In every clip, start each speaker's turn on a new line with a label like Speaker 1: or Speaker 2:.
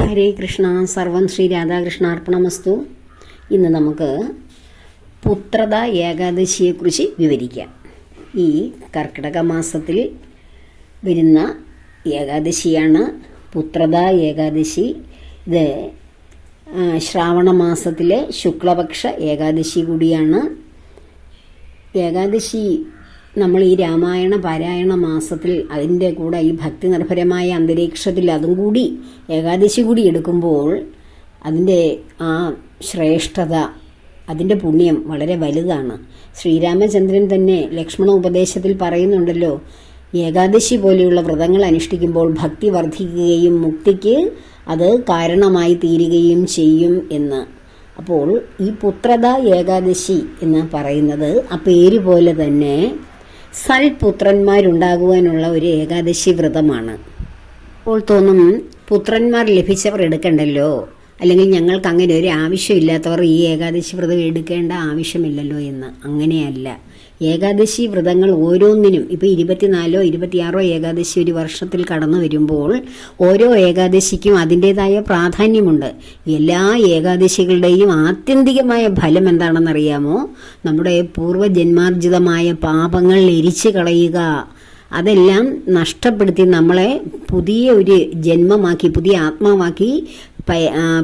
Speaker 1: ഹരേ കൃഷ്ണ സർവം ശ്രീ രാധാകൃഷ്ണാർപ്പണമസ്തു. ഇന്ന് നമുക്ക് പുത്രത ഏകാദശിയെക്കുറിച്ച് വിവരിക്കാം. ഈ കർക്കിടക മാസത്തിൽ വരുന്ന ഏകാദശിയാണ് പുത്രത ഏകാദശി. ഇത് ശ്രാവണ മാസത്തിലെ ശുക്ലപക്ഷ ഏകാദശി കൂടിയാണ്. ഏകാദശി നമ്മൾ ഈ രാമായണ പാരായണ മാസത്തിൽ അതിന്റെ കൂടെ ഈ ഭക്തി നിർഭരമായ അന്തരീക്ഷത്തിൽ അതും കൂടി ഏകാദശി കൂടി എടുക്കുമ്പോൾ അതിന്റെ ആ ശ്രേഷ്ഠത അതിന്റെ പുണ്യം വളരെ വലുതാണ്. ശ്രീരാമചന്ദ്രൻ തന്നെ ലക്ഷ്മണ ഉപദേശത്തിൽ പറയുന്നുണ്ടല്ലോ ഏകാദശി പോലെയുള്ള വ്രതങ്ങൾ അനുഷ്ഠിക്കുമ്പോൾ ഭക്തി വർദ്ധിക്കുകയും മുക്തിക്ക് അത് കാരണമായി തീരുകയും ചെയ്യും എന്ന്. അപ്പോൾ ഈ പുത്രത ഏകാദശി എന്ന് പറയുന്നത് ആ പേര് പോലെ തന്നെ സൽപുത്രന്മാരുണ്ടാകുവാനുള്ള ഒരു ഏകാദശി വ്രതമാണ്. അപ്പോൾ തോന്നും പുത്രന്മാർ ലഭിച്ചവർ എടുക്കണ്ടല്ലോ? അല്ലെങ്കിൽ ഞങ്ങൾക്ക് അങ്ങനെ ഒരു ആവശ്യമില്ലാത്തവർ ഈ ഏകാദശി വ്രതം എടുക്കേണ്ട ആവശ്യമില്ലല്ലോ എന്ന്. അങ്ങനെയല്ല. ഏകാദശി വ്രതങ്ങൾ ഓരോന്നിനും ഇപ്പോൾ ഇരുപത്തിനാലോ ഇരുപത്തിയാറോ ഏകാദശി ഒരു വർഷത്തിൽ കടന്നു വരുമ്പോൾ ഓരോ ഏകാദശിക്കും അതിന്റേതായ പ്രാധാന്യമുണ്ട്. എല്ലാ ഏകാദശികളുടെയും ആത്യന്തികമായ ഫലം എന്താണെന്നറിയാമോ? നമ്മുടെ പൂർവജന്മാർജിതമായ പാപങ്ങൾ എരിച്ചു കളയുക. അതെല്ലാം നഷ്ടപ്പെടുത്തി നമ്മളെ പുതിയ ഒരു ജന്മമാക്കി പുതിയ ആത്മാവാക്കി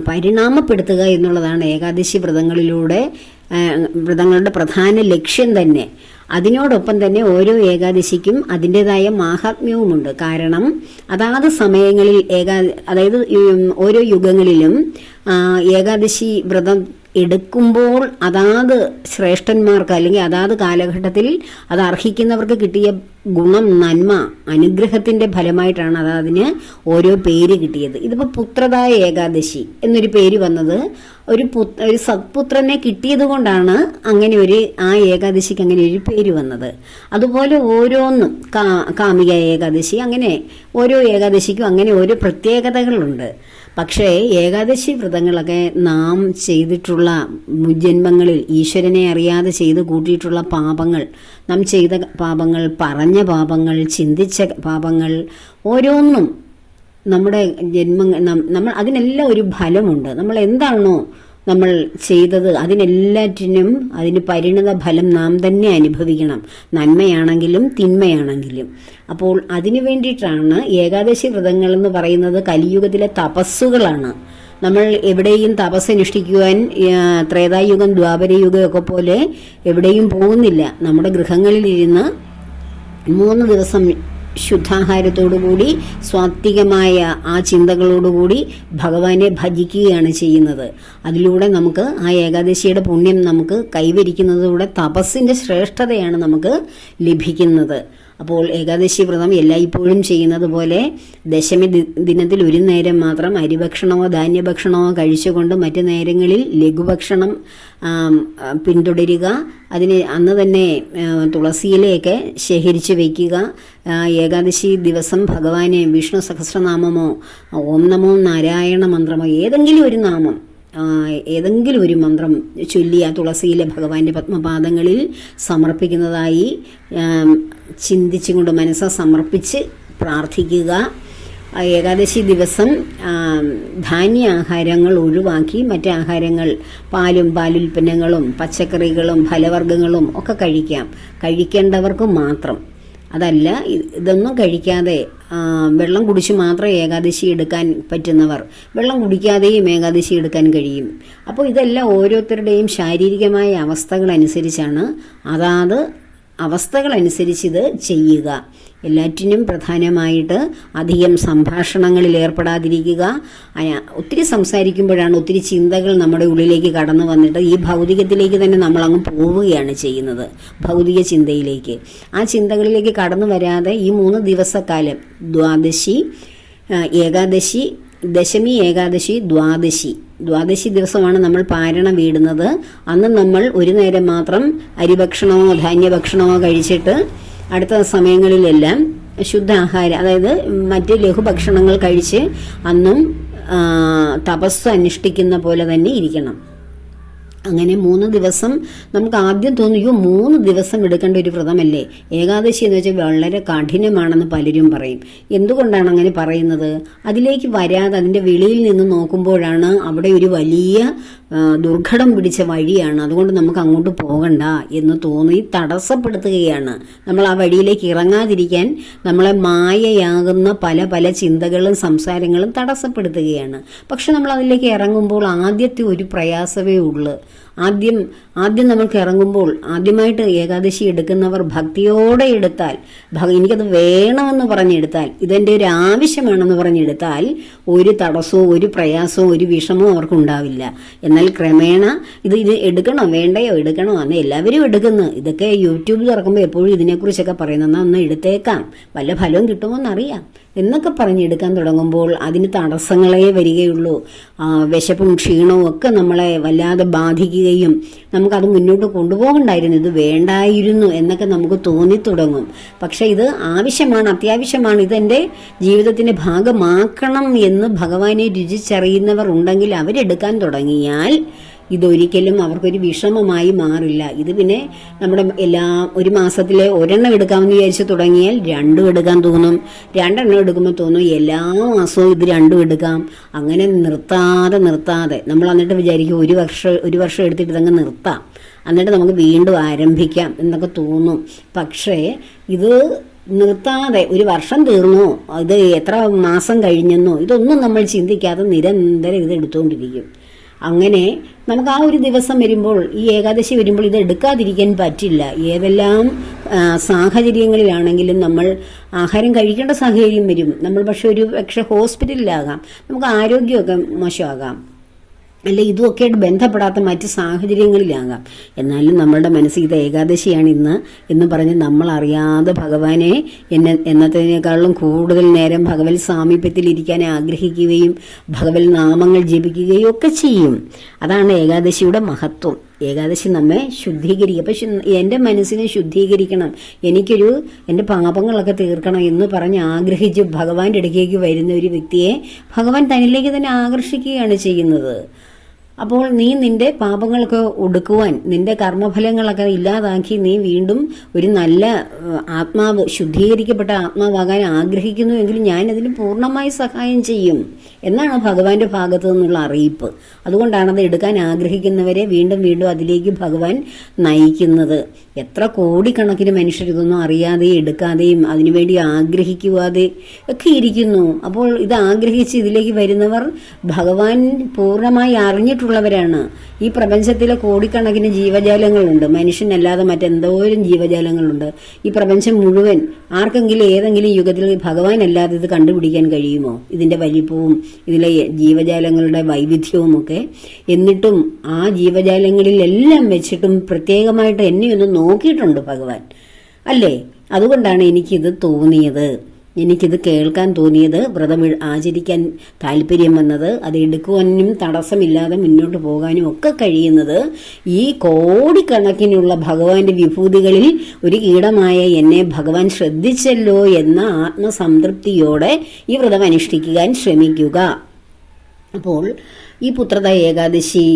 Speaker 1: പരിണാമപ്പെടുത്തുക എന്നുള്ളതാണ് ഏകാദശി വ്രതങ്ങളിലൂടെ വ്രതങ്ങളുടെ പ്രധാന ലക്ഷ്യം തന്നെ. അതിനോടൊപ്പം തന്നെ ഓരോ ഏകാദശിക്കും അതിന്റെതായ മാഹാത്മ്യവുമുണ്ട്. കാരണം അതാത് സമയങ്ങളിൽ ഏകാ അതായത് ഓരോ യുഗങ്ങളിലും ഏകാദശി വ്രതം എടുക്കുമ്പോൾ അതാത് ശ്രേഷ്ഠന്മാർക്ക് അല്ലെങ്കിൽ അതാത് കാലഘട്ടത്തിൽ അത് അർഹിക്കുന്നവർക്ക് കിട്ടിയ ഗുണം നന്മ അനുഗ്രഹത്തിന്റെ ഫലമായിട്ടാണ് അത് ഓരോ പേര് കിട്ടിയത്. ഇതിപ്പോൾ പുത്രതായ ഏകാദശി എന്നൊരു പേര് വന്നത് ഒരു പു- ഒരു സത്പുത്രനെ കിട്ടിയത് കൊണ്ടാണ് അങ്ങനെ ഒരു ആ ഏകാദശിക്ക് അങ്ങനെ ഒരു പേര് വന്നത്. അതുപോലെ ഓരോന്നും കാ കാമിക ഏകാദശി അങ്ങനെ ഓരോ ഏകാദശിക്കും അങ്ങനെ ഓരോ പ്രത്യേകതകളുണ്ട്. പക്ഷേ ഏകാദശി വ്രതങ്ങളൊക്കെ നാം ചെയ്തിട്ടുള്ള ജന്മങ്ങളിൽ ഈശ്വരനെ അറിയാതെ ചെയ്ത് കൂട്ടിയിട്ടുള്ള പാപങ്ങൾ നാം ചെയ്ത പാപങ്ങൾ പറഞ്ഞ പാപങ്ങൾ ചിന്തിച്ച പാപങ്ങൾ ഓരോന്നും നമ്മുടെ ജന്മങ്ങൾ നമ്മൾ അതിനെല്ലാം ഒരു ഫലമുണ്ട്. നമ്മൾ എന്താണോ നമ്മൾ ചെയ്തത് അതിനെല്ലാറ്റിനും അതിന് പരിണിത ഫലം നാം തന്നെ അനുഭവിക്കണം. നന്മയാണെങ്കിലും തിന്മയാണെങ്കിലും. അപ്പോൾ അതിനു വേണ്ടിയിട്ടാണ് ഏകാദശി വ്രതങ്ങൾ എന്ന് പറയുന്നത് കലിയുഗത്തിലെ തപസ്സുകളാണ്. നമ്മൾ എവിടെയും തപസ് അനുഷ്ഠിക്കുവാൻ ത്രേതായുഗം ദ്വാപരയുഗം ഒക്കെ പോലെ എവിടെയും പോകുന്നില്ല. നമ്മുടെ ഗൃഹങ്ങളിലിരുന്ന് മൂന്ന് ദിവസം ശുദ്ധാഹാരത്തോടുകൂടി സ്വാത്വികമായ ആ ചിന്തകളോടുകൂടി ഭഗവാനെ ഭജിക്കുകയാണ് ചെയ്യുന്നത്. അതിലൂടെ നമുക്ക് ആ ഏകാദശിയുടെ പുണ്യം നമുക്ക് കൈവരിക്കുന്നതിലൂടെ തപസ്സിന്റെ ശ്രേഷ്ഠതയാണ് നമുക്ക് ലഭിക്കുന്നത്. അപ്പോൾ ഏകാദശി വ്രതം എല്ലായ്പ്പോഴും ചെയ്യുന്നത് പോലെ ദശമി ദിനത്തിൽ ഒരു നേരം മാത്രം അരിഭക്ഷണമോ ധാന്യഭക്ഷണമോ കഴിച്ചുകൊണ്ട് മറ്റു നേരങ്ങളിൽ ലഘുഭക്ഷണം പിന്തുടരുക. അതിന് അന്ന് തന്നെ തുളസിയിലയൊക്കെ ശേഖരിച്ച് വയ്ക്കുക ഏകാദശി ദിവസം ഭഗവാനെ വിഷ്ണു സഹസ്രനാമമോ ഓം നമോ നാരായണ മന്ത്രമോ ഏതെങ്കിലും ഒരു നാമം ഏതെങ്കിലും ഒരു മന്ത്രം ചൊല്ലി ആ തുളസിയിലെ ഭഗവാന്റെ പത്മപാദങ്ങളിൽ സമർപ്പിക്കുന്നതായി ചിന്തിച്ചുകൊണ്ട് മനസ്സ് സമർപ്പിച്ച് പ്രാർത്ഥിക്കുക. ഏകാദശി ദിവസം ധാന്യ ആഹാരങ്ങൾ ഒഴിവാക്കി മറ്റ് ആഹാരങ്ങൾ പാലും പാലുൽപ്പന്നങ്ങളും പച്ചക്കറികളും ഫലവർഗങ്ങളും ഒക്കെ കഴിക്കാം. കഴിക്കേണ്ടവർക്ക് മാത്രം. അതല്ല ഇതൊന്നും കഴിക്കാതെ വെള്ളം കുടിച്ച് മാത്രം ഏകാദശി എടുക്കാൻ പറ്റുന്നവർ വെള്ളം കുടിക്കാതെയും ഏകാദശി എടുക്കാൻ കഴിയും. അപ്പോൾ ഇതെല്ലാം ഓരോരുത്തരുടെയും ശാരീരികമായ അവസ്ഥകൾ അനുസരിച്ചാണ് അതാത് അവസ്ഥകൾ അനുസരിച്ച് ഇത് ചെയ്യുക. എല്ലാറ്റിനും പ്രധാനമായിട്ട് അധികം സംഭാഷണങ്ങളിൽ ഏർപ്പെടാതിരിക്കുക. ഒത്തിരി സംസാരിക്കുമ്പോഴാണ് ഒത്തിരി ചിന്തകൾ നമ്മുടെ ഉള്ളിലേക്ക് കടന്നു വന്നിട്ട് ഈ ഭൗതികത്തിലേക്ക് തന്നെ നമ്മൾ അങ്ങ് പോവുകയാണ് ചെയ്യുന്നത് ഭൗതിക ചിന്തയിലേക്ക്. ആ ചിന്തകളിലേക്ക് കടന്നു വരാതെ ഈ മൂന്ന് ദിവസക്കാലം ദ്വാദശി ഏകാദശി ദശമി ഏകാദശി ദ്വാദശി. ദ്വാദശി ദിവസമാണ് നമ്മൾ പാരണ വീടുന്നത്. അന്ന് നമ്മൾ ഒരു നേരം മാത്രം അരിഭക്ഷണമോ ധാന്യഭക്ഷണമോ കഴിച്ചിട്ട് അടുത്ത സമയങ്ങളിലെല്ലാം ശുദ്ധാഹാരം അതായത് മറ്റ് ലഘുഭക്ഷണങ്ങൾ കഴിച്ച് അന്നും തപസ് അനുഷ്ഠിക്കുന്ന പോലെ തന്നെ ഇരിക്കണം. അങ്ങനെ മൂന്ന് ദിവസം നമുക്ക് ആദ്യം തോന്നും അയ്യോ മൂന്ന് ദിവസം എടുക്കേണ്ട ഒരു വ്രതമല്ലേ? ഏകാദശി എന്ന് വെച്ചാൽ വളരെ കഠിനമാണെന്ന് പലരും പറയും. എന്തുകൊണ്ടാണ് അങ്ങനെ പറയുന്നത്? അതിലേക്ക് വരാതെ അതിന്റെ വെളിയിൽ നിന്ന് നോക്കുമ്പോഴാണ് അവിടെ ഒരു വലിയ ദുർഘടം പിടിച്ച വഴിയാണ്. അതുകൊണ്ട് നമുക്ക് അങ്ങോട്ട് പോകണ്ട എന്ന് തോന്നി തടസ്സപ്പെടുത്തുകയാണ്. നമ്മൾ ആ വഴിയിലേക്ക് ഇറങ്ങാതിരിക്കാൻ നമ്മളെ മായയാകുന്ന പല പല ചിന്തകളും സംസാരങ്ങളും തടസ്സപ്പെടുത്തുകയാണ്. പക്ഷെ നമ്മൾ അതിലേക്ക് ഇറങ്ങുമ്പോൾ ആദ്യത്തെ ഒരു പ്രയാസമേ ഉള്ളൂ. ആദ്യം ആദ്യം നമ്മൾക്ക് ഇറങ്ങുമ്പോൾ ആദ്യമായിട്ട് ഏകാദശി എടുക്കുന്നവർ ഭക്തിയോടെ എടുത്താൽ എനിക്കത് വേണമെന്ന് പറഞ്ഞെടുത്താൽ ഇതെന്റെ ഒരു ആവശ്യമാണെന്ന് പറഞ്ഞെടുത്താൽ ഒരു തടസ്സവും ഒരു പ്രയാസവും ഒരു വിഷമവും അവർക്കുണ്ടാവില്ല. എന്നാൽ ക്രമേണ ഇത് ഇത് എടുക്കണോ വേണ്ടയോ? എടുക്കണോ? അന്ന് എല്ലാവരും എടുക്കുന്നു. ഇതൊക്കെ യൂട്യൂബ് തുറക്കുമ്പോൾ എപ്പോഴും ഇതിനെക്കുറിച്ചൊക്കെ പറയുന്ന ഒന്ന് എടുത്തേക്കാം. വല്ല ഫലവും കിട്ടുമോ എന്നറിയാം എന്നൊക്കെ പറഞ്ഞെടുക്കാൻ തുടങ്ങുമ്പോൾ അതിന് തടസ്സങ്ങളേ വരികയുള്ളൂ. വിശപ്പും ക്ഷീണവും ഒക്കെ നമ്മളെ വല്ലാതെ ബാധിക്കുകയും നമുക്കത് മുന്നോട്ട് കൊണ്ടുപോകണ്ടായിരുന്നു. ഇത് വേണ്ടായിരുന്നു എന്നൊക്കെ നമുക്ക് തോന്നി തുടങ്ങും പക്ഷേ ഇത് ആവശ്യമാണ് അത്യാവശ്യമാണ്. ഇതെന്റെ ജീവിതത്തിന്റെ ഭാഗമാക്കണം എന്ന് ഭഗവാനെ രുചിച്ചറിയുന്നവർ ഉണ്ടെങ്കിൽ അവരെടുക്കാൻ തുടങ്ങിയാൽ ഇതൊരിക്കലും അവർക്കൊരു വിഷമമായി മാറില്ല. ഇത് പിന്നെ നമ്മുടെ എല്ലാ ഒരു മാസത്തിലെ ഒരെണ്ണം എടുക്കാമെന്ന് വിചാരിച്ച് തുടങ്ങിയാൽ രണ്ടും എടുക്കാൻ തോന്നും. രണ്ടെണ്ണം എടുക്കുമ്പോൾ തോന്നും എല്ലാ മാസവും ഇത് രണ്ടും എടുക്കാം. അങ്ങനെ നിർത്താതെ നിർത്താതെ. നമ്മൾ എന്നിട്ട് വിചാരിക്കും ഒരു വർഷം ഒരു വർഷം എടുത്തിട്ട് ഇതങ്ങ് നിർത്താം. എന്നിട്ട് നമുക്ക് വീണ്ടും ആരംഭിക്കാം എന്നൊക്കെ തോന്നും. പക്ഷേ ഇത് നിർത്താതെ ഒരു വർഷം തീർന്നോ ഇത് എത്ര മാസം കഴിഞ്ഞെന്നോ ഇതൊന്നും നമ്മൾ ചിന്തിക്കാതെ നിരന്തരം ഇത് എടുത്തുകൊണ്ടിരിക്കും. അങ്ങനെ നമുക്ക് ആ ഒരു ദിവസം വരുമ്പോൾ ഈ ഏകാദശി വരുമ്പോൾ ഇത് എടുക്കാതിരിക്കാൻ പറ്റില്ല. ഏതെല്ലാം സാഹചര്യങ്ങളിലാണെങ്കിലും നമ്മൾ ആഹാരം കഴിക്കേണ്ട സാഹചര്യം വരും. നമ്മൾ പക്ഷെ ഒരു പക്ഷെ ഹോസ്പിറ്റലിലാകാം. നമുക്ക് ആരോഗ്യമൊക്കെ മോശമാകാം. അല്ലെ ഇതുമൊക്കെയായിട്ട് ബന്ധപ്പെടാത്ത മറ്റ് സാഹചര്യങ്ങളിലാകാം. എന്നാലും നമ്മളുടെ മനസ്സിൽ ഇത് ഏകാദശിയാണ് ഇന്ന് എന്ന് പറഞ്ഞ് നമ്മൾ അറിയാതെ ഭഗവാനെ എന്നെ എന്നതിനേക്കാളും കൂടുതൽ നേരം ഭഗവത് സാമീപ്യത്തിൽ ഇരിക്കാൻ ആഗ്രഹിക്കുകയും ഭഗവത് നാമങ്ങൾ ജപിക്കുകയും ഒക്കെ ചെയ്യും. അതാണ് ഏകാദശിയുടെ മഹത്വം. ഏകാദശി നമ്മെ ശുദ്ധീകരിക്കുക അപ്പം എന്റെ മനസ്സിനെ ശുദ്ധീകരിക്കണം. എനിക്കൊരു എന്റെ പാപങ്ങളൊക്കെ തീർക്കണം എന്ന് പറഞ്ഞ് ആഗ്രഹിച്ച് ഭഗവാന്റെ അടുക്കേക്ക് വരുന്ന ഒരു വ്യക്തിയെ ഭഗവാൻ തന്നിലേക്ക് തന്നെ ആകർഷിക്കുകയാണ് ചെയ്യുന്നത്. അപ്പോൾ നീ നിന്റെ പാപങ്ങളൊക്കെ ഒടുക്കുവാൻ നിന്റെ കർമ്മഫലങ്ങളൊക്കെ ഇല്ലാതാക്കി നീ വീണ്ടും ഒരു നല്ല ആത്മാവ് ശുദ്ധീകരിക്കപ്പെട്ട ആത്മാവാകാൻ ആഗ്രഹിക്കുന്നുവെങ്കിൽ ഞാൻ അതിന് പൂർണമായി സഹായം ചെയ്യും എന്നാണ് ഭഗവാന്റെ ഭാഗത്തു നിന്നുള്ള അറിയിപ്പ്. അതുകൊണ്ടാണ് അത് എടുക്കാൻ ആഗ്രഹിക്കുന്നവരെ വീണ്ടും വീണ്ടും അതിലേക്ക് ഭഗവാൻ നയിക്കുന്നത്. എത്ര കോടിക്കണക്കിന് മനുഷ്യർ ഇതൊന്നും അറിയാതെയും എടുക്കാതെയും അതിനുവേണ്ടി ആഗ്രഹിക്കുവാതെ ഒക്കെ ഇരിക്കുന്നു. അപ്പോൾ ഇത് ആഗ്രഹിച്ച് ഇതിലേക്ക് വരുന്നവർ ഭഗവാൻ പൂർണമായി അറിഞ്ഞിട്ടുള്ളവരാണ് ഈ പ്രപഞ്ചത്തിലെ കോടിക്കണക്കിന് ജീവജാലങ്ങളുണ്ട്. മനുഷ്യനല്ലാതെ മറ്റെന്തോരം ജീവജാലങ്ങളുണ്ട്. ഈ പ്രപഞ്ചം മുഴുവൻ ആർക്കെങ്കിലും ഏതെങ്കിലും യുഗത്തിൽ ഭഗവാൻ അല്ലാതെ ഇത് കണ്ടുപിടിക്കാൻ കഴിയുമോ? ഇതിന്റെ വലിപ്പവും ഇതിലെ ജീവജാലങ്ങളുടെ വൈവിധ്യവും ഒക്കെ. എന്നിട്ടും ആ ജീവജാലങ്ങളിലെല്ലാം വെച്ചിട്ടും പ്രത്യേകമായിട്ട് എന്നെ ഒന്ന് നോക്കിയിട്ടുണ്ട് ഭഗവാൻ. അല്ലേ? അതുകൊണ്ടാണ് എനിക്കിത് തോന്നിയത്. എനിക്കിത് കേൾക്കാൻ തോന്നിയത് വ്രതം ആചരിക്കാൻ താല്പര്യം വന്നത് അത് എടുക്കുവാനും തടസ്സമില്ലാതെ മുന്നോട്ട് പോകാനും ഒക്കെ കഴിയുന്നത് ഈ കോടിക്കണക്കിനുള്ള ഭഗവാന്റെ വിഭൂതികളിൽ ഒരു കീടമായ എന്നെ ഭഗവാൻ ശ്രദ്ധിച്ചല്ലോ എന്ന ആത്മസംതൃപ്തിയോടെ ഈ വ്രതം അനുഷ്ഠിക്കാൻ ശ്രമിക്കുക. അപ്പോൾ ഈ പുത്രത ഏകാദശി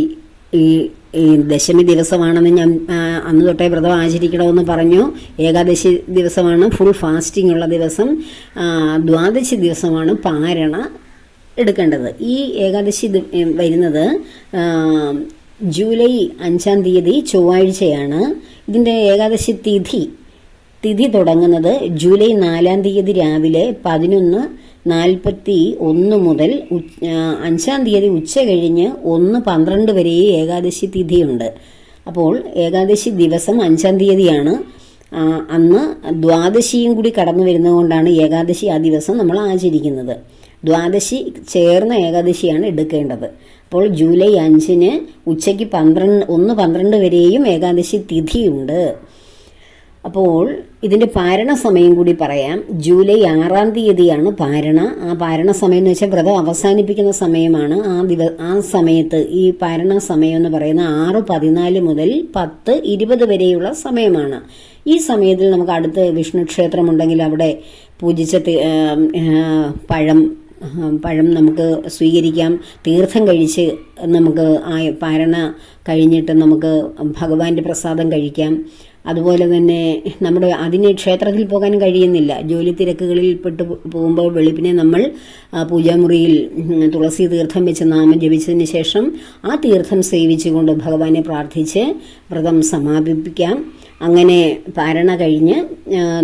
Speaker 1: ഈ ഈ ദശമി ദിവസമാണെന്ന് ഞാൻ അന്ന് തൊട്ടേ വ്രതം ആചരിക്കണമെന്ന് പറഞ്ഞു. ഏകാദശി ദിവസമാണ് ഫുൾ ഫാസ്റ്റിംഗ് ഉള്ള ദിവസം. ദ്വാദശി ദിവസമാണ് പാരണ എടുക്കേണ്ടത്. ഈ ഏകാദശി വരുന്നത് ജൂലൈ അഞ്ചാം തീയതി ചൊവ്വാഴ്ചയാണ്. ഇതിന്റെ ഏകാദശി തിഥി തിഥി തുടങ്ങുന്നത് ജൂലൈ നാലാം തീയതി രാവിലെ പതിനൊന്ന് നാൽപ്പത്തി ഒന്ന് മുതൽ അഞ്ചാം തീയതി ഉച്ച കഴിഞ്ഞ് ഒന്ന് പന്ത്രണ്ട് വരെ ഏകാദശി തിഥിയുണ്ട്. അപ്പോൾ ഏകാദശി ദിവസം അഞ്ചാം തീയതിയാണ്. അന്ന് ദ്വാദശിയും കൂടി കടന്നു വരുന്നതുകൊണ്ടാണ് ഏകാദശി ആ ദിവസം നമ്മൾ ആചരിക്കുന്നത്. ദ്വാദശി ചേർന്ന ഏകാദശിയാണ് എടുക്കേണ്ടത്. അപ്പോൾ ജൂലൈ അഞ്ചിന് ഉച്ചയ്ക്ക് പന്ത്രണ്ട് ഒന്ന് പന്ത്രണ്ട് വരെയും ഏകാദശി തിഥിയുണ്ട്. അപ്പോൾ ഇതിന്റെ പാരണ സമയം കൂടി പറയാം. ജൂലൈ ആറാം തീയതിയാണ് പാരണ. ആ പാരണ സമയം എന്ന് വെച്ചാൽ വ്രതം അവസാനിപ്പിക്കുന്ന സമയമാണ്. ആ ദിവ ആ സമയത്ത് ഈ പാരണ സമയം എന്ന് പറയുന്ന ആറ് പതിനാല് മുതൽ പത്ത് ഇരുപത് വരെയുള്ള സമയമാണ്. ഈ സമയത്തിൽ നമുക്ക് അടുത്ത് വിഷ്ണു ക്ഷേത്രമുണ്ടെങ്കിൽ അവിടെ പൂജിച്ച പഴം പഴം നമുക്ക് സ്വീകരിക്കാം. തീർത്ഥം കഴിച്ച് നമുക്ക് ആ പാരണ കഴിഞ്ഞിട്ട് നമുക്ക് ഭഗവാന്റെ പ്രസാദം കഴിക്കാം. അതുപോലെ തന്നെ നമ്മുടെ അതിന് ക്ഷേത്രത്തിൽ പോകാൻ കഴിയുന്നില്ല. ജോലി തിരക്കുകളിൽ പെട്ട് പോകുമ്പോൾ വെളുപ്പിനെ നമ്മൾ പൂജാമുറിയിൽ തുളസി തീർത്ഥം വെച്ച് നാമം ജപിച്ചതിന് ശേഷം ആ തീർത്ഥം സേവിച്ചുകൊണ്ട് ഭഗവാനെ പ്രാർത്ഥിച്ച് വ്രതം സമാപിപ്പിക്കാം. അങ്ങനെ പാരണ കഴിഞ്ഞ്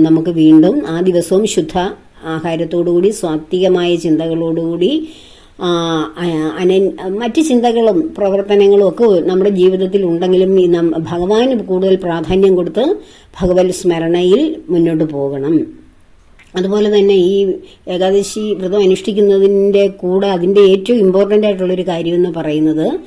Speaker 1: നമുക്ക് വീണ്ടും ആ ദിവസവും ശുദ്ധ ആഹാരത്തോടുകൂടി സ്വാത്വികമായ ചിന്തകളോടുകൂടി ആ, അ- അനൻ മറ്റ് ചിന്തകളും പ്രവർത്തനങ്ങളും ഒക്കെ നമ്മുടെ ജീവിതത്തിൽ ഉണ്ടെങ്കിലും ഈ ഭഗവാന് കൂടുതൽ പ്രാധാന്യം കൊടുത്ത് ഭഗവത് സ്മരണയിൽ മുന്നോട്ട് പോകണം. അതുപോലെ തന്നെ ഈ ഏകാദശി വ്രതം അനുഷ്ഠിക്കുന്നതിന്റെ കൂടെ അതിന്റെ ഏറ്റവും ഇമ്പോർട്ടന്റ് ആയിട്ടുള്ളൊരു കാര്യം എന്ന് പറയുന്നത്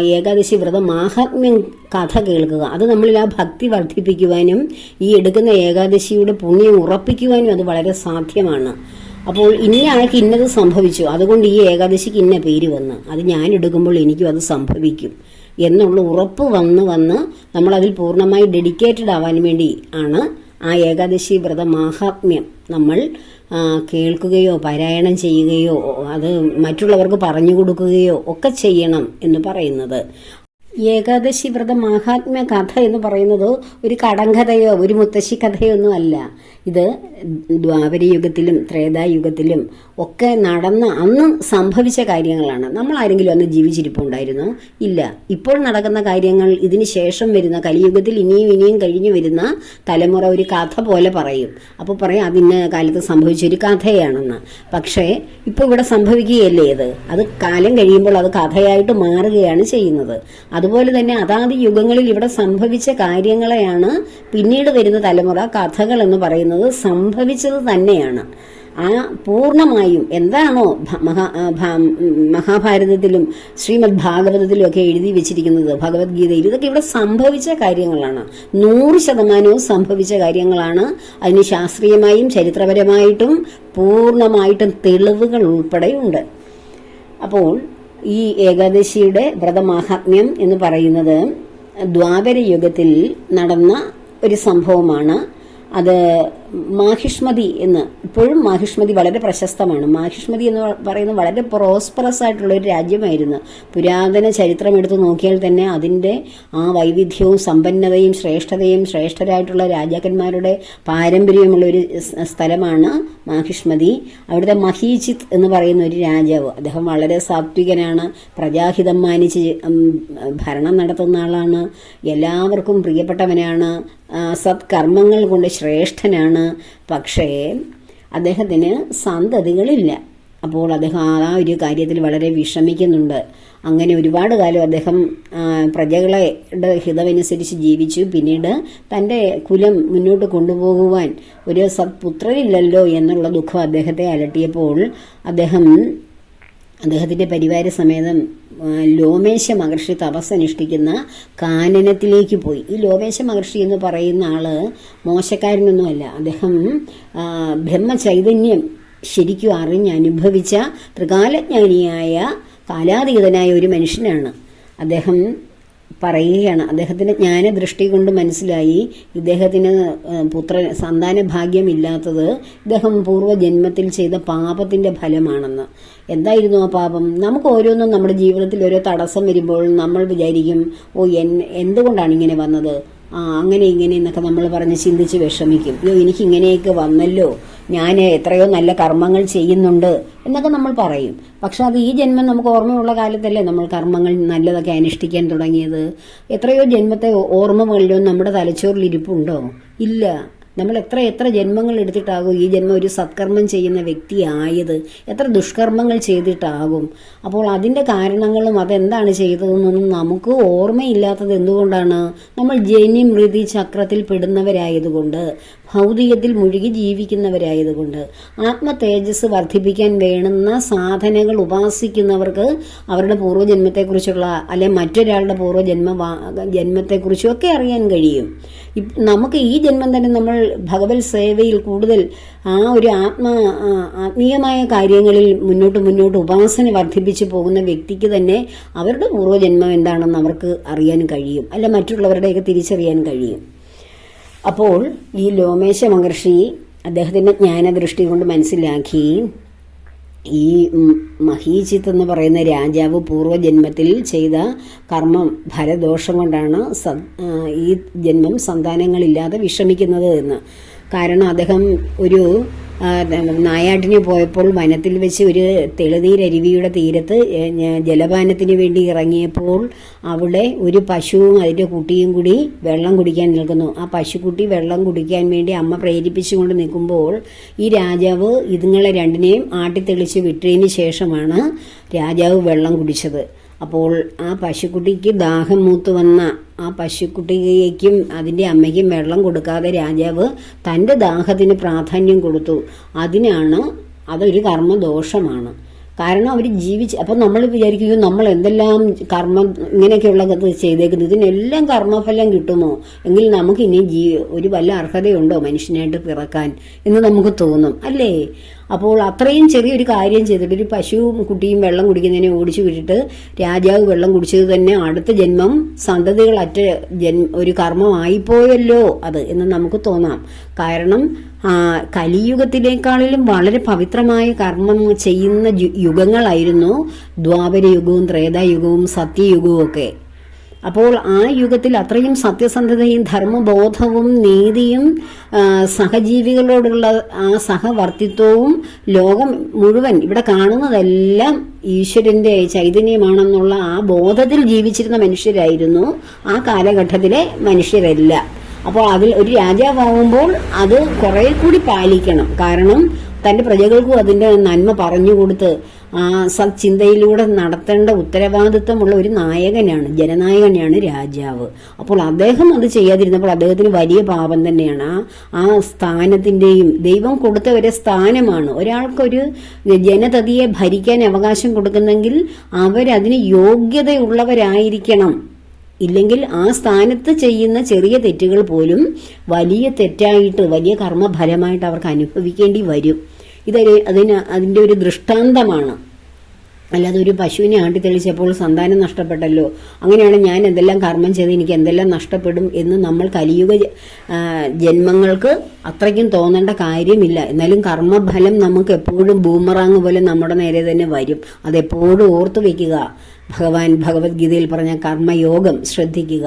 Speaker 1: ഏകാദശി വ്രതം മാഹാത്മ്യം കഥ കേൾക്കുക. അത് നമ്മളിൽ ആ ഭക്തി വർദ്ധിപ്പിക്കുവാനും ഈ എടുക്കുന്ന ഏകാദശിയുടെ പുണ്യം ഉറപ്പിക്കുവാനും അത് വളരെ സാധ്യമാണ്. അപ്പോൾ ഇന്ന ആൾക്ക് ഇന്നത് സംഭവിച്ചു. അതുകൊണ്ട് ഈ ഏകാദശിക്ക് ഇന്ന പേര് വന്ന് അത് ഞാൻ എടുക്കുമ്പോൾ എനിക്കും അത് സംഭവിക്കും എന്നുള്ള ഉറപ്പ് വന്ന് വന്ന് നമ്മളതിൽ പൂർണമായി ഡെഡിക്കേറ്റഡ് ആവാൻ വേണ്ടി ആണ് ആ ഏകാദശി വ്രത മാഹാത്മ്യം. നമ്മൾ കേൾക്കുകയോ പാരായണം ചെയ്യുകയോ അത് മറ്റുള്ളവർക്ക് പറഞ്ഞു കൊടുക്കുകയോ ഒക്കെ ചെയ്യണം എന്ന് പറയുന്നത്. ഏകാദശി വ്രത മാഹാത്മ്യ കഥ എന്ന് പറയുന്നത് ഒരു കടങ്കഥയോ ഒരു മുത്തശ്ശി കഥയോ ഒന്നും അല്ല. ഇത് ദ്വാപരയുഗത്തിലും ത്രേതായുഗത്തിലും ഒക്കെ നടന്ന അന്ന് സംഭവിച്ച കാര്യങ്ങളാണ്. നമ്മൾ ആരെങ്കിലും അന്ന് ജീവിച്ചിരിപ്പുണ്ടായിരുന്നോ? ഇല്ല. ഇപ്പോൾ നടക്കുന്ന കാര്യങ്ങൾ ഇതിന് ശേഷം വരുന്ന കലിയുഗത്തിൽ ഇനിയും ഇനിയും കഴിഞ്ഞു വരുന്ന തലമുറ ഒരു കഥ പോലെ പറയും. അപ്പോൾ പറയും അതിന് കാലത്ത് സംഭവിച്ച ഒരു കഥയാണെന്ന്. പക്ഷേ ഇപ്പോൾ ഇവിടെ സംഭവിക്കുകയല്ലേ ഇത്? അത് കാലം കഴിയുമ്പോൾ അത് കഥയായിട്ട് മാറുകയാണ് ചെയ്യുന്നത്. അതുപോലെ തന്നെ അതാത് യുഗങ്ങളിൽ ഇവിടെ സംഭവിച്ച കാര്യങ്ങളെയാണ് പിന്നീട് വരുന്ന തലമുറ കഥകൾ എന്ന് പറയുന്നത് സംഭവിച്ചത് തന്നെയാണ്. ആ പൂർണമായും എന്താണോ മഹാഭാരതത്തിലും ശ്രീമദ് ഭാഗവതത്തിലും ഒക്കെ എഴുതി വെച്ചിരിക്കുന്നത് ഭഗവത്ഗീതയിൽ ഇതൊക്കെ ഇവിടെ സംഭവിച്ച കാര്യങ്ങളാണ്. നൂറ് ശതമാനവും സംഭവിച്ച കാര്യങ്ങളാണ്. അതിന് ശാസ്ത്രീയമായും ചരിത്രപരമായിട്ടും പൂർണമായിട്ടും തെളിവുകൾ ഉൾപ്പെടെയുണ്ട്. അപ്പോൾ ഈ ഏകാദശിയുടെ വ്രതമാഹാത്മ്യം എന്ന് പറയുന്നത് ദ്വാപര യുഗത്തിൽ നടന്ന ഒരു സംഭവമാണ്. അത് മാഹിഷ്മതി എന്ന് ഇപ്പോഴും മാഹിഷ്മതി വളരെ പ്രശസ്തമാണ്. മാഹിഷ്മതി എന്ന് പറയുന്നത് വളരെ പ്രോസ്പറസ് ആയിട്ടുള്ള ഒരു രാജ്യമായിരുന്നു. പുരാതന ചരിത്രം എടുത്തു നോക്കിയാൽ തന്നെ അതിന്റെ ആ വൈവിധ്യവും സമ്പന്നതയും ശ്രേഷ്ഠതയും ശ്രേഷ്ഠരായിട്ടുള്ള രാജാക്കന്മാരുടെ പാരമ്പര്യമുള്ള ഒരു സ്ഥലമാണ് മാഹിഷ്മതി. അവിടുത്തെ മഹീജിത്ത് എന്ന് പറയുന്ന ഒരു രാജാവ്. അദ്ദേഹം വളരെ സാത്വികനാണ് പ്രജാഹിതം മാനിച്ച് ഭരണം നടത്തുന്ന ആളാണ്. എല്ലാവർക്കും പ്രിയപ്പെട്ടവനാണ്. സത്കർമ്മങ്ങൾ കൊണ്ട് ശ്രേഷ്ഠനാണ്. പക്ഷേ അദ്ദേഹത്തിന് സന്തതികളില്ല. അപ്പോൾ അദ്ദേഹം ആ ഒരു കാര്യത്തിൽ വളരെ വിഷമിക്കുന്നുണ്ട്. അങ്ങനെ ഒരുപാട് കാലം അദ്ദേഹം പ്രജകളെ ഹിതമനുസരിച്ച് ജീവിച്ചു. പിന്നീട് തന്റെ കുലം മുന്നോട്ട് കൊണ്ടുപോകുവാൻ ഒരു സത്പുത്രരില്ലല്ലോ എന്നുള്ള ദുഃഖം അദ്ദേഹത്തെ അലട്ടിയപ്പോൾ അദ്ദേഹം അദ്ദേഹത്തിന്റെ പരിവാര സമേതം ലോമേശ മഹർഷി തപസ്സനുഷ്ഠിക്കുന്ന കാനനത്തിലേക്ക് പോയി. ഈ ലോമേശ മഹർഷി എന്ന് പറയുന്ന ആൾ മോശക്കാരനൊന്നുമല്ല. അദ്ദേഹം ബ്രഹ്മചൈതന്യം ശരിക്കും അറിഞ്ഞ് അനുഭവിച്ച ത്രികാലജ്ഞാനിയായ കാലാതീതനായ ഒരു മനുഷ്യനാണ്. അദ്ദേഹം പറയുകയാണ്. അദ്ദേഹത്തിന് ജ്ഞാനദൃഷ്ടി കൊണ്ട് മനസ്സിലായി ഇദ്ദേഹത്തിന് പുത്ര സന്താന ഭാഗ്യമില്ലാത്തത് ഇദ്ദേഹം പൂർവജന്മത്തിൽ ചെയ്ത പാപത്തിന്റെ ഫലമാണെന്ന്. എന്തായിരുന്നു ആ പാപം? നമുക്ക് ഓരോന്നും നമ്മുടെ ജീവിതത്തിൽ ഓരോ തടസ്സം വരുമ്പോൾ നമ്മൾ വിചാരിക്കും ഓ എൻ എന്തുകൊണ്ടാണ് ഇങ്ങനെ വന്നത്? ആ അങ്ങനെ ഇങ്ങനെ എന്നൊക്കെ നമ്മൾ പറഞ്ഞ് ചിന്തിച്ച് വിഷമിക്കും. അയ്യോ എനിക്കിങ്ങനെയൊക്കെ വന്നല്ലോ. ഞാൻ എത്രയോ നല്ല കർമ്മങ്ങൾ ചെയ്യുന്നുണ്ട് എന്നൊക്കെ നമ്മൾ പറയും. പക്ഷെ അത് ഈ ജന്മം നമുക്ക് ഓർമ്മയുള്ള കാലത്തല്ലേ നമ്മൾ കർമ്മങ്ങൾ നല്ലതൊക്കെ അനുഷ്ഠിക്കാൻ തുടങ്ങിയത്? എത്രയോ ജന്മത്തെ ഓർമ്മകളിലും നമ്മുടെ തലച്ചോറിൽ ഇരിപ്പുണ്ടോ? ഇല്ല. നമ്മൾ എത്ര എത്ര ജന്മങ്ങൾ എടുത്തിട്ടാകും ഈ ജന്മം ഒരു സത്കർമ്മം ചെയ്യുന്ന വ്യക്തിയായത്? എത്ര ദുഷ്കർമ്മങ്ങൾ ചെയ്തിട്ടാകും? അപ്പോൾ അതിന്റെ കാരണങ്ങളും അതെന്താണ് ചെയ്തതെന്നൊന്നും നമുക്ക് ഓർമ്മയില്ലാത്തത് എന്തുകൊണ്ടാണ്? നമ്മൾ ജനി മൃതി ചക്രത്തിൽ പെടുന്നവരായതുകൊണ്ട്. ഭൗതികത്തിൽ മുഴുകി ജീവിക്കുന്നവരായതുകൊണ്ട് ആത്മ തേജസ് വർദ്ധിപ്പിക്കാൻ വേണ്ടുന്ന സാധനങ്ങൾ ഉപാസിക്കുന്നവർക്ക് അവരുടെ പൂർവജന്മത്തെക്കുറിച്ചുള്ള അല്ലെ മറ്റൊരാളുടെ പൂർവജന്മ ജന്മത്തെക്കുറിച്ചും ഒക്കെ അറിയാൻ കഴിയും. നമുക്ക് ഈ ജന്മം തന്നെ നമ്മൾ ഭഗവത് സേവയിൽ കൂടുതൽ ആ ഒരു ആത്മ ആത്മീയമായ കാര്യങ്ങളിൽ മുന്നോട്ട് മുന്നോട്ട് ഉപാസന വർദ്ധിപ്പിച്ചു പോകുന്ന വ്യക്തിക്ക് തന്നെ അവരുടെ പൂർവജന്മം എന്താണെന്ന് അവർക്ക് അറിയാൻ കഴിയും. അല്ല മറ്റുള്ളവരുടെയൊക്കെ തിരിച്ചറിയാൻ കഴിയും. അപ്പോൾ ഈ ലോമേശ മഹർഷി അദ്ദേഹത്തിന്റെ ജ്ഞാനദൃഷ്ടി കൊണ്ട് മനസ്സിലാക്കി ഈ മഹീജിത്ത് എന്ന് പറയുന്ന രാജാവ് പൂർവജന്മത്തിൽ ചെയ്ത കർമ്മം ഫലദോഷം കൊണ്ടാണ് ഈ ജന്മം സന്താനങ്ങളില്ലാതെ വിഷമിക്കുന്നത് എന്ന്. കാരണം അദ്ദേഹം ഒരു നായാട്ടിന് പോയപ്പോൾ വനത്തിൽ വെച്ച് ഒരു തെളിനീരരുവിയുടെ തീരത്ത് ജലപാനത്തിന് വേണ്ടി ഇറങ്ങിയപ്പോൾ അവിടെ ഒരു പശുവും അതിന്റെ കുട്ടിയും കൂടി വെള്ളം കുടിക്കാൻ നിൽക്കുന്നു. ആ പശുക്കുട്ടി വെള്ളം കുടിക്കാൻ വേണ്ടി അമ്മ പ്രേരിപ്പിച്ചുകൊണ്ട് നിൽക്കുമ്പോൾ ഈ രാജാവ് ഇതുങ്ങളെ രണ്ടിനെയും ആട്ടിത്തെളിച്ച് വിട്ടതിന് ശേഷമാണ് രാജാവ് വെള്ളം കുടിച്ചത്. അപ്പോൾ ആ പശുക്കുട്ടിക്ക് ദാഹം മൂത്ത് വന്ന ആ പശുക്കുട്ടിക്കും അതിന്റെ അമ്മയ്ക്കും വെള്ളം കൊടുക്കാതെ രാജാവ് തന്റെ ദാഹത്തിന് പ്രാധാന്യം കൊടുത്തു. അതിനാണ് അതൊരു കർമ്മദോഷമാണ്. കാരണം അവർ ജീവിച്ച് അപ്പം നമ്മൾ വിചാരിക്കുകയോ നമ്മൾ എന്തെല്ലാം കർമ്മം ഇങ്ങനെയൊക്കെയുള്ള ചെയ്തേക്കുന്നത്. ഇതിനെല്ലാം കർമ്മഫലം കിട്ടുമോ? എങ്കിൽ നമുക്ക് ഇനി ജീ ഒരു വല്ല അർഹതയുണ്ടോ മനുഷ്യനായിട്ട് പിറക്കാൻ എന്ന് നമുക്ക് തോന്നും. അല്ലേ? അപ്പോൾ അത്രയും ചെറിയൊരു കാര്യം ചെയ്തിട്ട് ഒരു പശുവും കുട്ടിയും വെള്ളം കുടിക്കുന്നതിനെ ഓടിച്ചു വിട്ടിട്ട് രാജാവ് വെള്ളം കുടിച്ചത് തന്നെ അടുത്ത ജന്മം സന്തതികളറ്റ ജന്മ ഒരു കർമ്മമായിപ്പോയല്ലോ അത് എന്ന് നമുക്ക് തോന്നാം. കാരണം കലിയുഗത്തിനേക്കാളിലും വളരെ പവിത്രമായ കർമ്മം ചെയ്യുന്ന യുഗങ്ങളായിരുന്നു ദ്വാപര യുഗവും ത്രേതായുഗവും സത്യയുഗവും ഒക്കെ. അപ്പോൾ ആ യുഗത്തിൽ അത്രയും സത്യസന്ധതയും ധർമ്മബോധവും നീതിയും സഹജീവികളോടുള്ള ആ സഹവർത്തിത്വവും ലോകം മുഴുവൻ ഇവിടെ കാണുന്നതെല്ലാം ഈശ്വരന്റെ ചൈതന്യമാണെന്നുള്ള ആ ബോധത്തിൽ ജീവിച്ചിരുന്ന മനുഷ്യരായിരുന്നു ആ കാലഘട്ടത്തിലെ മനുഷ്യരല്ല. അപ്പോൾ അതിൽ ഒരു രാജാവാകുമ്പോൾ അത് കുറെ കൂടി പാലിക്കണം. കാരണം തന്റെ പ്രജകൾക്കും അതിന്റെ നന്മ പറഞ്ഞു കൊടുത്ത് ആ സച്ചിന്തയിലൂടെ നടത്തേണ്ട ഉത്തരവാദിത്വമുള്ള ഒരു നായകനാണ് ജനനായകനാണ് രാജാവ്. അപ്പോൾ അദ്ദേഹം അത് ചെയ്യാതിരുന്നപ്പോൾ അദ്ദേഹത്തിന് വലിയ പാപം തന്നെയാണ്. ആ സ്ഥാനത്തിന്റെയും ദൈവം കൊടുത്ത ഒരു സ്ഥാനമാണ്. ഒരാൾക്കൊരു ജനതതിയെ ഭരിക്കാൻ അവകാശം കൊടുക്കുന്നെങ്കിൽ അവരതിന് യോഗ്യതയുള്ളവരായിരിക്കണം. ഇല്ലെങ്കിൽ ആ സ്ഥാനത്ത് ചെയ്യുന്ന ചെറിയ തെറ്റുകൾ പോലും വലിയ തെറ്റായിട്ട് വലിയ കർമ്മഫലമായിട്ട് അവർക്ക് അനുഭവിക്കേണ്ടി വരും. ഇതൊരു അതിന് അതിന്റെ ഒരു ദൃഷ്ടാന്തമാണ്. അല്ലാതെ ഒരു പശുവിനെ ആട്ടിത്തെളിച്ചപ്പോൾ സന്താനം നഷ്ടപ്പെട്ടല്ലോ. അങ്ങനെയാണ് ഞാൻ എന്തെല്ലാം കർമ്മം ചെയ്ത് എനിക്ക് എന്തെല്ലാം നഷ്ടപ്പെടും എന്ന് നമ്മൾ കലിയുഗ ജന്മങ്ങൾക്ക് അത്രയ്ക്കും തോന്നേണ്ട കാര്യമില്ല. എന്നാലും കർമ്മഫലം നമുക്ക് എപ്പോഴും ബൂമറാങ് പോലെ നമ്മുടെ നേരെ തന്നെ വരും. അതെപ്പോഴും ഓർത്തു വെക്കുക. ഭഗവാൻ ഭഗവത്ഗീതയിൽ പറഞ്ഞ കർമ്മയോഗം ശ്രദ്ധിക്കുക.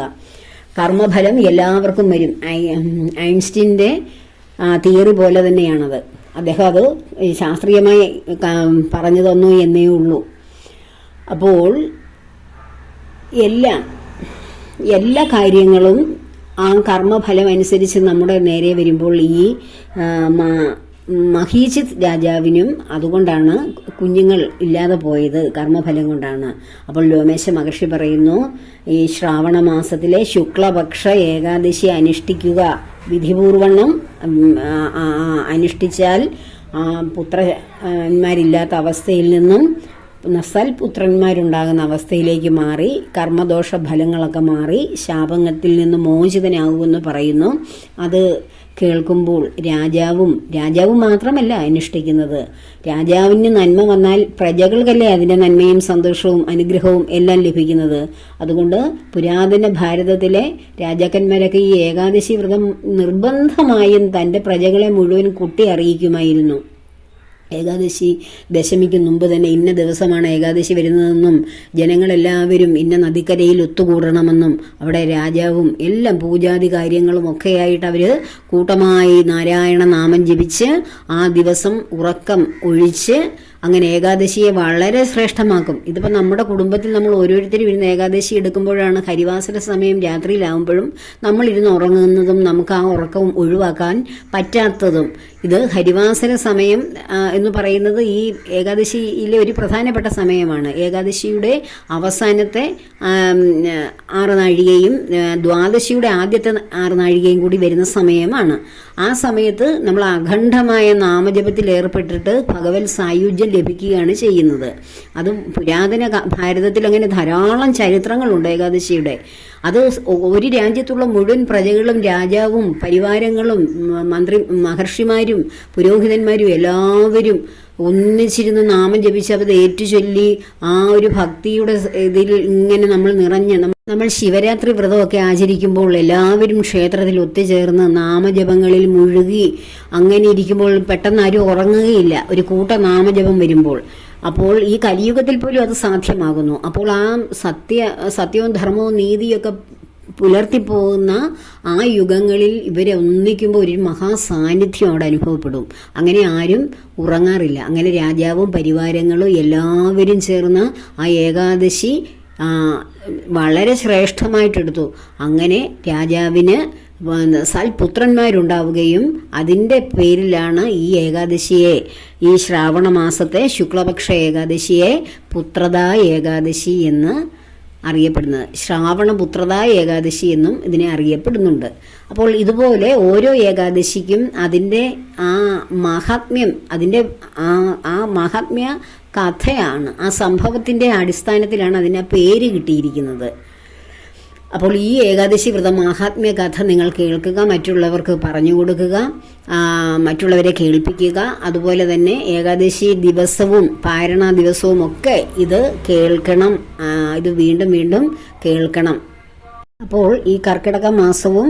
Speaker 1: കർമ്മഫലം എല്ലാവർക്കും വരും. ഐൻസ്റ്റീന്റെ തിയറി പോലെ തന്നെയാണത്. അദ്ദേഹം അത് ശാസ്ത്രീയമായി പറഞ്ഞു തന്നു എന്നേ ഉള്ളൂ. അപ്പോൾ എല്ലാം എല്ലാ കാര്യങ്ങളും ആ കർമ്മഫലം അനുസരിച്ച് നമ്മുടെ നേരെ വരുമ്പോൾ ഈ ആ, മഹീജിത് രാജാവിനും അതുകൊണ്ടാണ് കുഞ്ഞുങ്ങൾ ഇല്ലാതെ പോയത് കർമ്മഫലം കൊണ്ടാണ്. അപ്പോൾ ലോമേശ മഹർഷി പറയുന്നു ഈ ശ്രാവണ മാസത്തിലെ ശുക്ലപക്ഷ ഏകാദശി അനുഷ്ഠിക്കുക. ആ, അനുഷ്ഠിച്ചാൽ പുത്രന്മാരില്ലാത്ത അവസ്ഥയിൽ നിന്നും സൽപുത്രന്മാരുണ്ടാകുന്ന അവസ്ഥയിലേക്ക് മാറി കർമ്മദോഷ ഫലങ്ങളൊക്കെ മാറി ശാപങ്ങത്തിൽ നിന്ന് മോചിതനാകുമെന്ന് പറയുന്നു. അത് കേൾക്കുമ്പോൾ രാജാവും രാജാവ് മാത്രമല്ല അനുഷ്ഠിക്കുന്നത്. രാജാവിന് നന്മ വന്നാൽ പ്രജകൾക്കല്ലേ അതിന്റെ നന്മയും സന്തോഷവും അനുഗ്രഹവും എല്ലാം ലഭിക്കുന്നത്. അതുകൊണ്ട് പുരാതന ഭാരതത്തിലെ രാജാക്കന്മാരൊക്കെ ഈ ഏകാദശി വ്രതം നിർബന്ധമായും തന്റെ പ്രജകളെ മുഴുവൻ കുട്ടി അറിയിക്കുമായിരുന്നു. ഏകാദശി ദശമിക്ക് മുമ്പ് തന്നെ ഇന്ന ദിവസമാണ് ഏകാദശി വരുന്നതെന്നും ജനങ്ങളെല്ലാവരും ഇന്ന നദിക്കരയിൽ ഒത്തുകൂടണമെന്നും അവിടെ രാജാവും എല്ലാം പൂജാതി കാര്യങ്ങളും ഒക്കെയായിട്ട് അവർ കൂട്ടമായി നാരായണ നാമം ജപിച്ച് ആ ദിവസം ഉറക്കം ഒഴിച്ച് അങ്ങനെ ഏകാദശിയെ വളരെ ശ്രേഷ്ഠമാക്കും. ഇതിപ്പോൾ നമ്മുടെ കുടുംബത്തിൽ നമ്മൾ ഓരോരുത്തരും ഇരുന്ന് ഏകാദശി എടുക്കുമ്പോഴാണ് ഹരിവാസര സമയം രാത്രിയിലാവുമ്പോഴും നമ്മൾ ഇരുന്ന് ഉറങ്ങുന്നതും നമുക്ക് ആ ഉറക്കവും ഒഴിവാക്കാൻ പറ്റാത്തതും. ഇത് ഹരിവാസര സമയം എന്ന് പറയുന്നത് ഈ ഏകാദശിയിലെ ഒരു പ്രധാനപ്പെട്ട സമയമാണ്. ഏകാദശിയുടെ അവസാനത്തെ ആറ് നാഴികയും ദ്വാദശിയുടെ ആദ്യത്തെ ആറ് നാഴികയും കൂടി വരുന്ന സമയമാണ്. ആ സമയത്ത് നമ്മൾ അഖണ്ഡമായ നാമജപത്തിൽ ഏർപ്പെട്ടിട്ട് ഭഗവത് സായുജ്യം ലഭിക്കുകയാണ് ചെയ്യുന്നത്. അതും പുരാതന ഭാരതത്തിൽ അങ്ങനെ ധാരാളം ചരിത്രങ്ങളുണ്ട് ഏകാദശിയുടെ. അത് ഒരു രാജ്യത്തുള്ള മുഴുവൻ പ്രജകളും രാജാവും പരിവാരങ്ങളും മന്ത്രി മഹർഷിമാരും പുരോഹിതന്മാരും എല്ലാവരും ഒന്നിച്ചിരുന്ന് നാമം ജപിച്ച് അത് ഏറ്റുചൊല്ലി ആ ഒരു ഭക്തിയുടെ ഇതിൽ ഇങ്ങനെ നമ്മൾ നിറഞ്ഞ് നമ്മൾ ശിവരാത്രി വ്രതമൊക്കെ ആചരിക്കുമ്പോൾ എല്ലാവരും ക്ഷേത്രത്തിൽ ഒത്തുചേർന്ന് നാമജപങ്ങളിൽ മുഴുകി അങ്ങനെ ഇരിക്കുമ്പോൾ പെട്ടെന്ന് ആരും ഉറങ്ങുകയില്ല. ഒരു കൂട്ട നാമജപം വരുമ്പോൾ. അപ്പോൾ ഈ കലിയുഗത്തിൽ പോലും അത് സാധ്യമാകുന്നു. അപ്പോൾ ആ സത്യ സത്യവും ധർമ്മവും നീതിയൊക്കെ പുലർത്തിപ്പോകുന്ന ആ യുഗങ്ങളിൽ ഇവരെ ഒന്നിക്കുമ്പോൾ ഒരു മഹാസാന്നിധ്യം അവിടെ അനുഭവപ്പെടും. അങ്ങനെ ആരും ഉറങ്ങാറില്ല. അങ്ങനെ രാജാവും പരിവാരങ്ങളും എല്ലാവരും ചേർന്ന് ആ ഏകാദശി വളരെ ശ്രേഷ്ഠമായിട്ടെടുത്തു. അങ്ങനെ രാജാവിന് സൽപുത്രന്മാരുണ്ടാവുകയും അതിന്റെ പേരിലാണ് ഈ ഏകാദശിയെ ഈ ശ്രാവണ മാസത്തെ ശുക്ലപക്ഷ ഏകാദശിയെ പുത്രതാ ഏകാദശി എന്ന് അറിയപ്പെടുന്നത്. ശ്രാവണ പുത്രദാ ഏകാദശി എന്നും ഇതിനെ അറിയപ്പെടുന്നുണ്ട്. അപ്പോൾ ഇതുപോലെ ഓരോ ഏകാദശിക്കും അതിന്റെ ആ മഹാത്മ്യം അതിന്റെ ആ ആ മഹാത്മ്യ കഥയാണ് ആ സംഭവത്തിന്റെ അടിസ്ഥാനത്തിലാണ് അതിന് പേര് കിട്ടിയിരിക്കുന്നത്. അപ്പോൾ ഈ ഏകാദശി വ്രത മാഹാത്മ്യ കഥ നിങ്ങൾ കേൾക്കുക മറ്റുള്ളവർക്ക് പറഞ്ഞു കൊടുക്കുക മറ്റുള്ളവരെ കേൾപ്പിക്കുക. അതുപോലെ തന്നെ ഏകാദശി ദിവസവും പാരണ ദിവസവും ഒക്കെ ഇത് കേൾക്കണം. ഇത് വീണ്ടും വീണ്ടും കേൾക്കണം. അപ്പോൾ ഈ കർക്കിടക മാസവും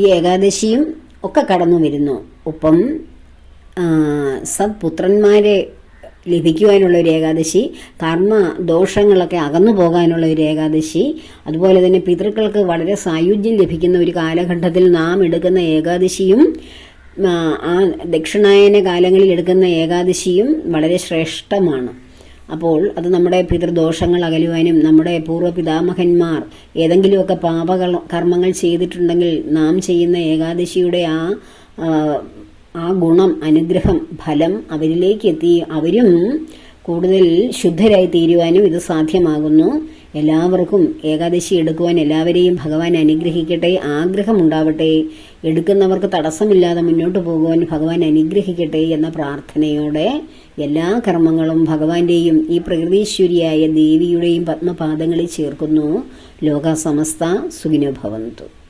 Speaker 1: ഈ ഏകാദശിയും ഒക്കെ കടന്നു വരുന്നു. ഒപ്പം സത്പുത്രന്മാരെ ലഭിക്കുവാനുള്ള ഒരു ഏകാദശി കർമ്മ ദോഷങ്ങളൊക്കെ അകന്നു പോകാനുള്ള ഒരു ഏകാദശി അതുപോലെ തന്നെ പിതൃക്കൾക്ക് വളരെ സായുജ്യം ലഭിക്കുന്ന ഒരു കാലഘട്ടത്തിൽ നാം എടുക്കുന്ന ഏകാദശിയും ആ, ദക്ഷിണായന കാലങ്ങളിൽ എടുക്കുന്ന ഏകാദശിയും വളരെ ശ്രേഷ്ഠമാണ്. അപ്പോൾ അത് നമ്മുടെ പിതൃദോഷങ്ങൾ അകലുവാനും നമ്മുടെ പൂർവ പിതാമഹന്മാർ ഏതെങ്കിലുമൊക്കെ പാപ കർമ്മങ്ങൾ ചെയ്തിട്ടുണ്ടെങ്കിൽ നാം ചെയ്യുന്ന ഏകാദശിയുടെ ആ ആ, ഗുണം അനുഗ്രഹം ഫലം അവരിലേക്ക് എത്തി അവരും കൂടുതൽ ശുദ്ധരായി തീരുവാനും ഇത് സാധ്യമാകുന്നു. എല്ലാവർക്കും ഏകാദശി എടുക്കുവാൻ എല്ലാവരെയും ഭഗവാൻ അനുഗ്രഹിക്കട്ടെ. ആഗ്രഹമുണ്ടാവട്ടെ എടുക്കുന്നവർക്ക് തടസ്സമില്ലാതെ മുന്നോട്ട് പോകുവാൻ ഭഗവാൻ അനുഗ്രഹിക്കട്ടെ എന്ന പ്രാർത്ഥനയോടെ എല്ലാ കർമ്മങ്ങളും ഭഗവാന്റെയും ഈ പ്രകൃതീശ്വരിയായ ദേവിയുടെയും പത്മപാദങ്ങളിൽ ചേർക്കുന്നു. ലോക സമസ്ത സുഖിനോ ഭവന്തു.